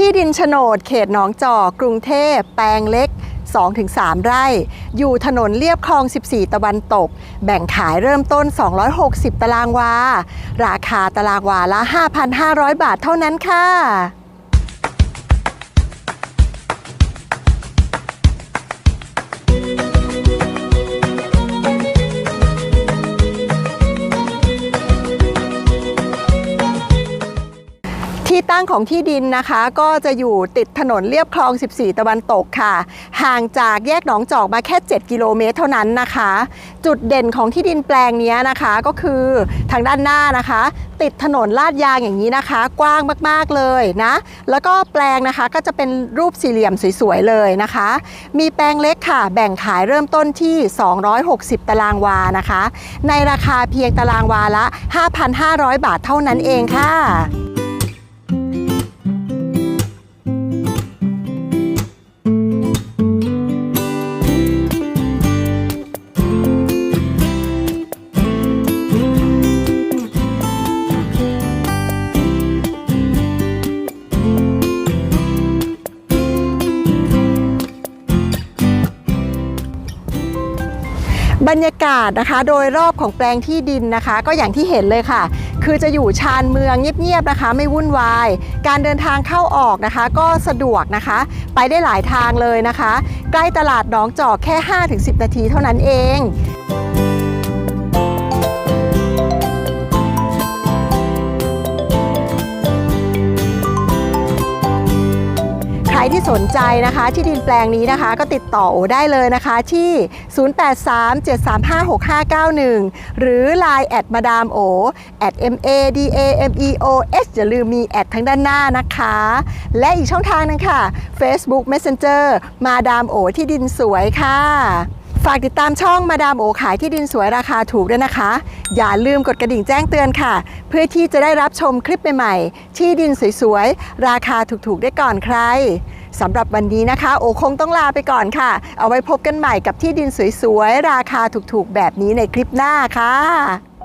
ที่ดินโฉนดเขตหนองจอก กรุงเทพ แปลงเล็ก 2-3 ไร่ อยู่ถนนเลียบคลอง 14 ตะวันตก แบ่งขายเริ่มต้น 260 ตารางวา ราคาตารางวาละ 5,500 บาทเท่านั้นค่ะ ตั้งของที่ดินนะคะ ก็จะอยู่ติดถนนเลียบคลอง 14 ตะวันตกค่ะ ห่างจากแยกหนองจอกมาแค่ 7 กิโลเมตรเท่านั้นนะคะ จุดเด่นของที่ดินแปลงนี้นะคะก็คือทางด้านหน้านะคะ ติดถนนลาดยางอย่างนี้นะคะ กว้างมากๆเลยนะ แล้วก็แปลงนะคะก็จะเป็นรูปสี่เหลี่ยมสวยๆเลยนะคะ มีแปลงเล็กค่ะ แบ่งขายเริ่มต้นที่ 260 ตารางวานะคะ ในราคาเพียงตารางวาละ 5,500 บาทเท่านั้นเองค่ะ บรรยากาศนะคะ โดยรอบของแปลงที่ดินนะคะ ก็อย่างที่เห็นเลยค่ะ คือจะอยู่ชานเมืองเงียบๆนะคะ ไม่วุ่นวาย การเดินทางเข้าออกนะคะ ก็สะดวกนะคะ ไปได้หลายทางเลยนะคะ ใกล้ตลาดหนองจอกแค่ 5-10 นาทีเท่านั้นเอง ที่สนใจนะคะ ที่ดินแปลงนี้นะคะ ก็ติดต่อโอได้เลยนะคะที่ 0837356591 หรือ Line แอดมาดามโอ at m a d a m e o s อย่าลืมมีแอดทั้งด้านหน้านะคะ และอีกช่องทางหนึงค่ะ Facebook Messenger มาดามโอที่ดินสวยค่ะฝากติดตามช่องมาดามโอขายที่ดินสวยราคาถูกด้วยนะคะ อย่าลืมกดกระดิ่งแจ้งเตือนค่ะ เพื่อที่จะได้รับชมคลิปใหม่ๆ ที่ดินสวยๆ ราคาถูกๆ ได้ก่อนใคร สำหรับวันนี้นะคะ โอคงต้องลาไปก่อนค่ะ เอาไว้พบกันใหม่กับที่ดินสวยๆ ราคาถูกๆ แบบนี้ในคลิปหน้าค่ะ